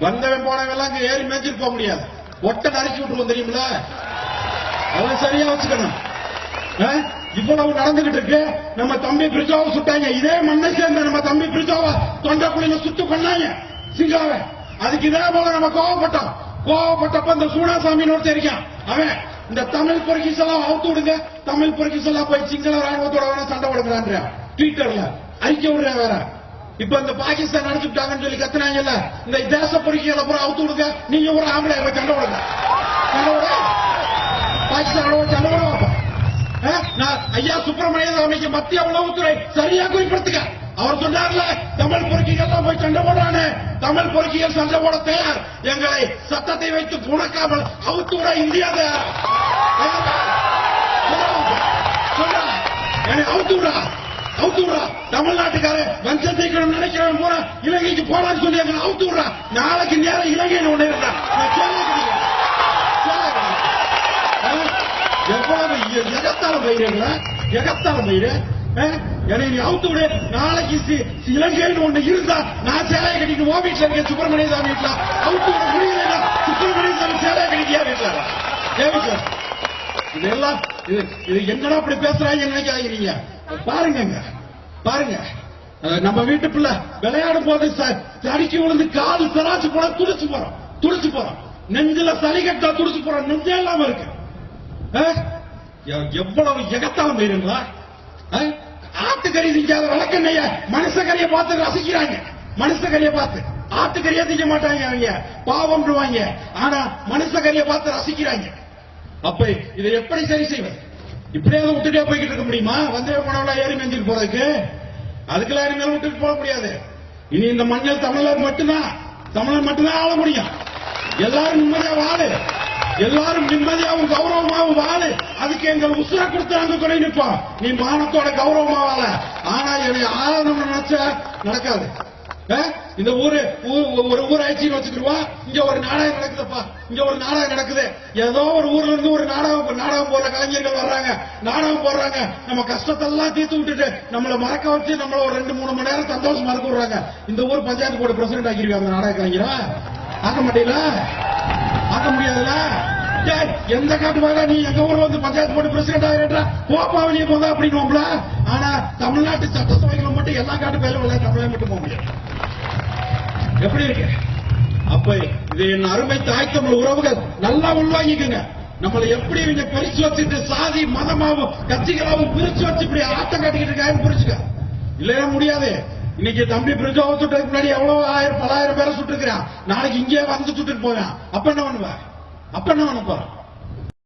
வந்தவன் போனவெல்லாம் எல்லாம் ஏறி மேய்ச்சிட்டு போக முடியாது. ஒட்டை நறுக்கி விட்டுருவோம் தெரியுமில அதை சரியா வச்சுக்கணும். ஆ? இவ்வளவு நடந்துகிட்டு இருக்கு. நம்ம தம்பி பிரிஜாவை சுட்டாங்க. இதே மண்ணை சேர்ந்த நம்ம தம்பி பிரிஜாவை தொண்டக்குழியில சுட்டு கொண்டாங்க சிங்காவை. அதுக்கு இதே போல நம்ம கோவப்பட்டோம். கோவப்பட்டப்ப இந்த சூனாசாமின்னு ஒருத்தர் இருக்கான். அவன் இந்த தமிழ் பொறுக்கிஸ் எல்லாம் அவுத்து விடுங்க. தமிழ் பொறுக்கிஸ் எல்லாம் போய் சிங்கள ராணுவத்தோட வேணா சண்டை விடுங்கிறான் ட்விட்டர்ல அறிக்கை விடுறேன் வேற. இப்ப இந்த பாகிஸ்தான் அனுப்பிச்சுட்டாங்கன்னு சொல்லி கத்துனாங்கல்ல? இந்த தேச பொறுக்கியில பூரா அவுத்து விடுங்க. நீங்க ஒரு ஆம்பளை போய் சண்டை கொடுங்க சண்டை விட பாகிஸ்தானோட சண்டை விட நான் ஐயா சுப்பிரமணிய சாமிக்கு மத்திய உளவுத்துறை சரியா குறிப்பிடுத்துக்க. அவர் சொன்னார்ல தமிழ் பொறுக்கிகள் தான் போய் சண்டை போடுறானே. தமிழ் பொறுக்கிகள் சண்டை போட தயார். எங்களை சத்தத்தை வைத்து புணக்காமல் அவுத்து விட இந்தியா தயார். என்னை அவுத்து விடா அவுத்து விடா தமிழ்நாட்டுக்கார வஞ்சம் தீக்கணும் நினைக்கிறவன் பூரா இலங்கைக்கு போனான்னு சொல்லி எங்களை அவுத்து நாளைக்கு நேரம் இலங்கைன்னு ஒண்ணு இருந்தா எவ்வளவு எ- எகத்தால பயிர்களா எகத்தால பயிரு? என்னை நீ அவுத்து விடு. நாளைக்கு இலங்கைன்னு ஒண்ணு இருந்தா நான் சேலையை கட்டிட்டு ஓ வீட்டுல இருக்க சுப்பிரமணிய சாமி வீட்டுல. அவுத்து விட முடியல சுப்பிரமணிய சாமி சேலையை கட்டிட்டு வீட்டுல ஏன் வீட்டுல இதெல்லாம் இது இது அப்படி பேசுறாங்க நினைக்காதீங்க. பாருங்க. பாருங்க நம்ம வீட்டு பிள்ளை விளையாடும் போது ச- தடுக்கி விழுந்து கால் சராச்சு போட துடிச்சு போறோம் துடிச்சு போறோம். நெஞ்சில சளி கட்டா துடிச்சு போறோம் நெஞ்சே இல்லாம இருக்கு. எவ்வளவு எகத்தாலும் போயிருங்களா ஆட்டுக்கறி திங்காத வழக்கண்ணைய மனுஷக்கறியை பார்த்து ரசிக்கிறாங்க. மனுஷக்கறியை பார்த்து. ஆட்டுக்கறியா திங்க மாட்டாங்க அவங்க. பாவம்ன்றவாங்க. ஆனா மனுஷக்கறியை பார்த்து ரசிக்கிறாங்க. அப்ப இதை எப்படி சரி செய்வது? இப்படியாவது விட்டுட்டே போய்கிட்டு இருக்க முடியுமா? வந்தே போனவளா ஏறி மெஞ்சிட்டு போறதுக்கு? அதுக்கெல்லாம் இனிமேல் விட்டுட்டு போக முடியாது. இனி இந்த மண்ணில் தமிழர் மட்டும்தான். தமிழர் மட்டும்தான் ஆள முடியும். எல்லாரும் நிம்மதியா வாழு. எல்லாரும் நிம்மதியாவும் கௌரவமாவும் வாழு. அதுக்கு எங்கள் உசுர கொடுத்து அங்க துணை நிற்போம். நீ மானத்தோட கௌரவமா வாழ. ஆனா என்னை ஆளணும்னு நினைச்சா நடக்காது. இந்த ஊரு ஊ- ஒரு ஊராட்சின்னு வச்சுக்கிடுவா? இங்க ஒரு நாடகம் நடக்குதுப்பா. இங்க ஒரு நாடகம் நடக்குது. ஏதோ ஒரு ஊர்ல இருந்து ஒரு நாடகம் நாடகம் போடுற கலைஞர்கள் வர்றாங்க. நாடகம் போடுறாங்க. நம்ம கஷ்டத்தெல்லாம் தீர்த்து விட்டுட்டு நம்மள மறக்க வச்சு நம்மள ஒரு ரெண்டு மூணு மணி நேரம் சந்தோஷம் மறக்க விடுறாங்க. இந்த ஊர் பஞ்சாயத்து போர்டு பிரசிடண்ட் ஆகிருக்காங்க அந்த நாடக கலைஞரா? ஆக்க மாட்டீங்களா? ஆக்க முடியாதுல்ல? எந்த காட்டு நீ எங்க ஊர்ல வந்து பஞ்சாயத்து போர்டு பிரசிடண்ட் ஆகிறா போப்பா வெளியே போங்க அப்படின்னு ஆனா தமிழ்நாட்டு சட்டசபைகளை மட்டும் எல்லா காட்டு பேரும் இல்லை மட்டும் போக முடியாது. எப்படி இருக்கு? அப்ப இது என் அருமை தாய் தமிழ் உறவுகள் நல்லா உள்வாங்கிக்கோங்க. நம்மளை எப்படி இவங்க பிரிச்சு வச்சுட்டு சாதி மதமாவும் கட்சிகளாவும் பிரிச்சு வச்சு இப்படி ஆட்டம் காட்டிக்கிட்டு இருக்காங்க புரிச்சுக்க இல்லையா முடியாது. இன்னைக்கு தம்பி பிரிஜாவை சுட்டதுக்கு முன்னாடி எவ்வளவு ஆயிரம் பலாயிரம் பேரை சுட்டுருக்கிறான். நாளைக்கு இங்கே வந்து சுட்டுட்டு போவேன் அப்ப என்ன பண்ணுவ? அப்ப என்ன பண்ண போறான்